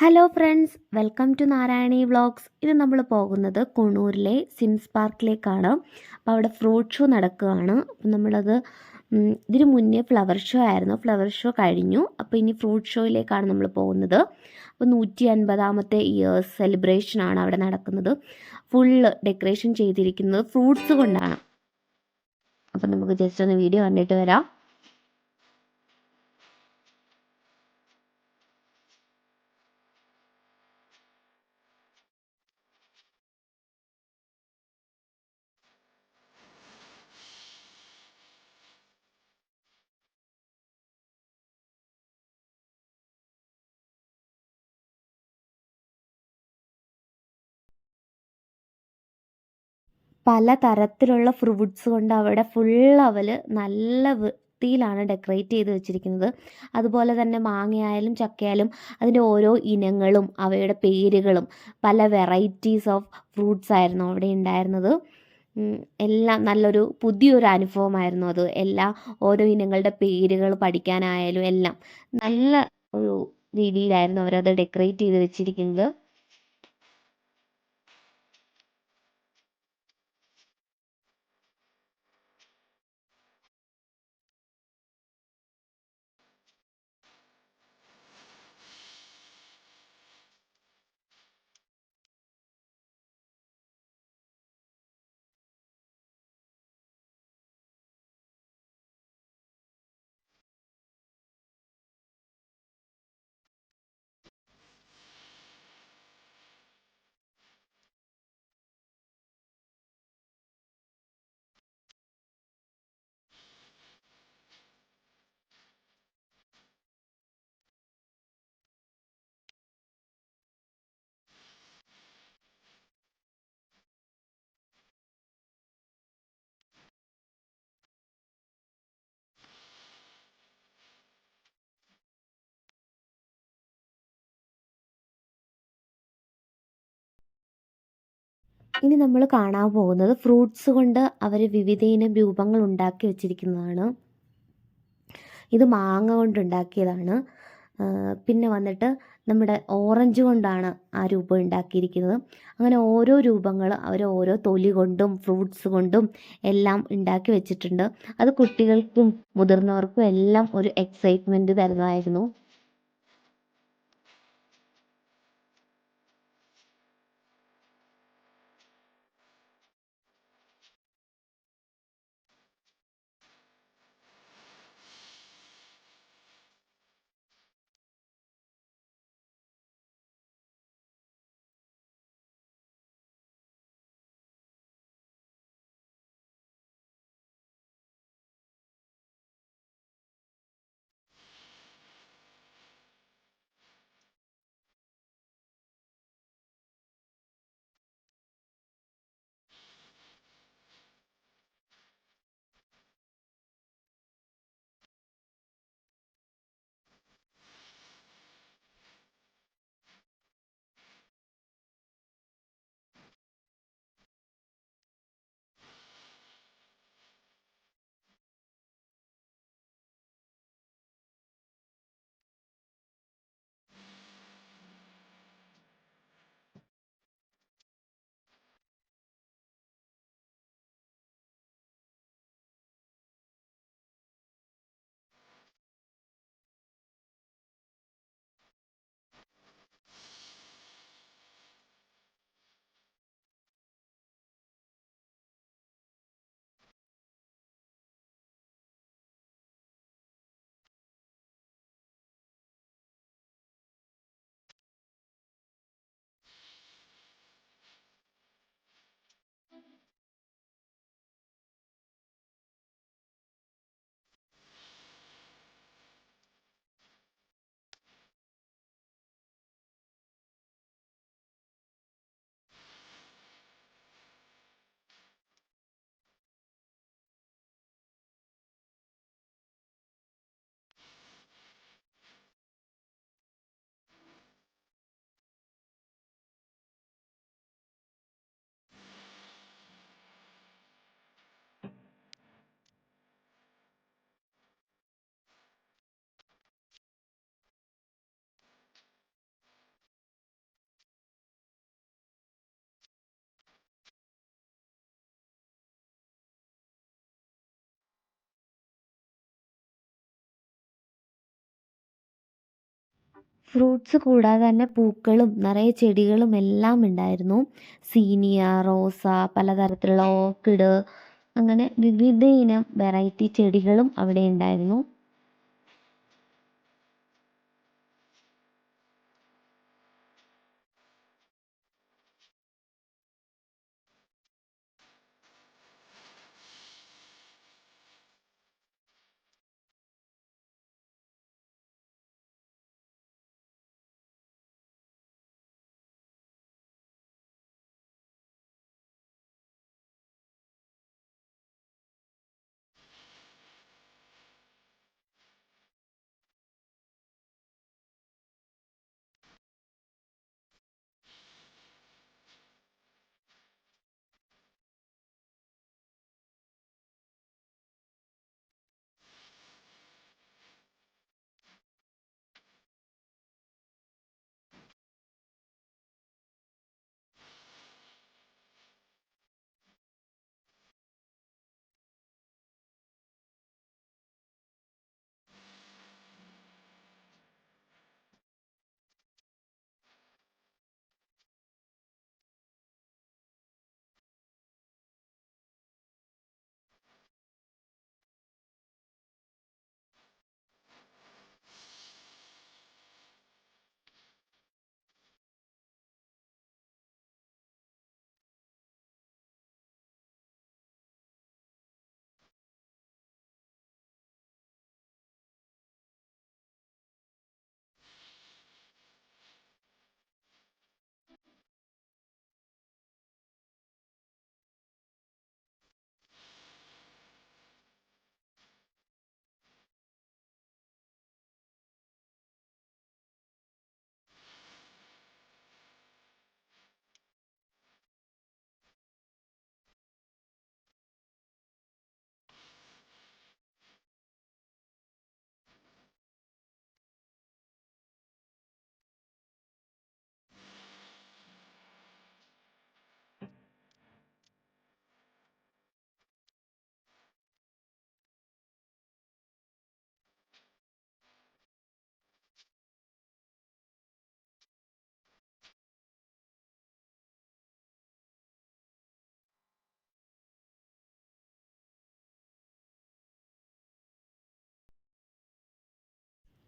Hello friends welcome to Narayani vlogs ഇത് നമ്മൾ പോകുന്നത് കുണൂരിലെ സിംസ് പാർക്കിലേക്കാണ് അപ്പോൾ അവിടെ ഫ്രൂട്ട് ഷോ നടക്കുകയാണ്. അപ്പം നമ്മളത് ഇതിന് മുന്നേ ഫ്ലവർ ഷോ ആയിരുന്നു. ഫ്ലവർ ഷോ കഴിഞ്ഞു. അപ്പോൾ ഇനി ഫ്രൂട്ട് ഷോയിലേക്കാണ് നമ്മൾ പോകുന്നത്. അപ്പോൾ നൂറ്റി അൻപതാമത്തെ ഇയേഴ്സ് സെലിബ്രേഷനാണ് അവിടെ നടക്കുന്നത്. ഫുള്ള് ഡെക്കറേഷൻ ചെയ്തിരിക്കുന്നത് ഫ്രൂട്ട്സ് കൊണ്ടാണ്. അപ്പം നമുക്ക് ജസ്റ്റ് ഒന്ന് വീഡിയോ കണ്ടിട്ട് വരാം. പല തരത്തിലുള്ള ഫ്രൂട്ട്സ് കൊണ്ട് അവിടെ ഫുൾ അവൽ നല്ല വൃത്തിയിലാണ് ഡെക്കറേറ്റ് ചെയ്ത് വെച്ചിരിക്കുന്നത്. അതുപോലെ തന്നെ മാങ്ങയായാലും ചക്കയായാലും അതിന്റെ ഓരോ ഇനങ്ങളും അവയുടെ പേരുകളും പല വെറൈറ്റീസ് ഓഫ് ഫ്രൂട്ട്സ് ആയിരുന്നു അവിടെ ഉണ്ടായിരുന്നത്. എല്ലാം നല്ലൊരു പുതിയൊരു അനുഭവമായിരുന്നു അത്. എല്ലാ ഓരോ ഇനങ്ങളുടെ പേരുകൾ പഠിക്കാനായാലും എല്ലാം നല്ല ഒരു രീതിയിലായിരുന്നു അവരത് ഡെക്കറേറ്റ് ചെയ്ത് വെച്ചിരിക്കുന്നത്. ഇനി നമ്മൾ കാണാൻ പോകുന്നത് ഫ്രൂട്ട്സ് കൊണ്ട് അവർ വിവിധയിനം രൂപങ്ങൾ ഉണ്ടാക്കി വെച്ചിരിക്കുന്നതാണ്. ഇത് മാങ്ങ കൊണ്ട് ഉണ്ടാക്കിയതാണ്. പിന്നെ വന്നിട്ട് നമ്മുടെ ഓറഞ്ച് കൊണ്ടാണ് ആ രൂപം ഉണ്ടാക്കിയിരിക്കുന്നത്. അങ്ങനെ ഓരോ രൂപങ്ങൾ അവർ ഓരോ തൊലി കൊണ്ടും ഫ്രൂട്ട്സ് കൊണ്ടും എല്ലാം ഉണ്ടാക്കി വെച്ചിട്ടുണ്ട്. അത് കുട്ടികൾക്കും മുതിർന്നവർക്കും എല്ലാം ഒരു എക്സൈറ്റ്മെന്റ് തരുന്നതായിരുന്നു. ഫ്രൂട്ട്സ് കൂടാതെ തന്നെ പൂക്കളും നിറയെ ചെടികളും എല്ലാം ഉണ്ടായിരുന്നു. സീനിയ റോസ പലതരത്തിലുള്ള ഓർക്കിഡ് അങ്ങനെ വിവിധ ഇനം വെറൈറ്റി ചെടികളും അവിടെ ഉണ്ടായിരുന്നു.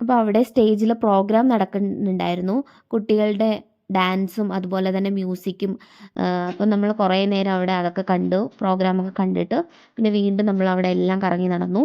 അപ്പോൾ അവിടെ സ്റ്റേജിൽ പ്രോഗ്രാം നടക്കുന്നുണ്ടായിരുന്നു. കുട്ടികളുടെ ഡാൻസും അതുപോലെ തന്നെ മ്യൂസിക്കും അപ്പോൾ നമ്മൾ കുറേ നേരം അവിടെ അതൊക്കെ കണ്ടു പ്രോഗ്രാമൊക്കെ കണ്ടിട്ട്. പിന്നെ വീണ്ടും നമ്മൾ അവിടെ എല്ലാം കറങ്ങി നടന്നു.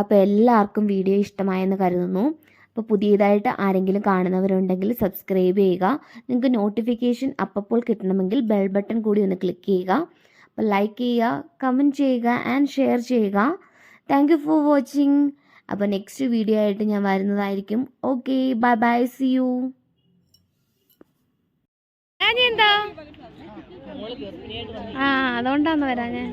അപ്പോൾ എല്ലാവർക്കും വീഡിയോ ഇഷ്ടമായെന്ന് കരുതുന്നു. അപ്പോൾ പുതിയതായിട്ട് ആരെങ്കിലും കാണുന്നവരുണ്ടെങ്കിൽ സബ്സ്ക്രൈബ് ചെയ്യുക. നിങ്ങൾക്ക് നോട്ടിഫിക്കേഷൻ അപ്പോൾ കിട്ടണമെങ്കിൽ ബെൽ ബട്ടൺ കൂടി ഒന്ന് ക്ലിക്ക് ചെയ്യുക. അപ്പോൾ ലൈക്ക് ചെയ്യുക കമന്റ് ചെയ്യുക ആൻഡ് ഷെയർ ചെയ്യുക. താങ്ക് യു ഫോർ വാച്ചിങ് അപ്പോൾ നെക്സ്റ്റ് വീഡിയോ ആയിട്ട് ഞാൻ വരുന്നതായിരിക്കും. Okay bye bye see you എന്താ ആ അതുകൊണ്ടാന്ന് വരാ ഞാൻ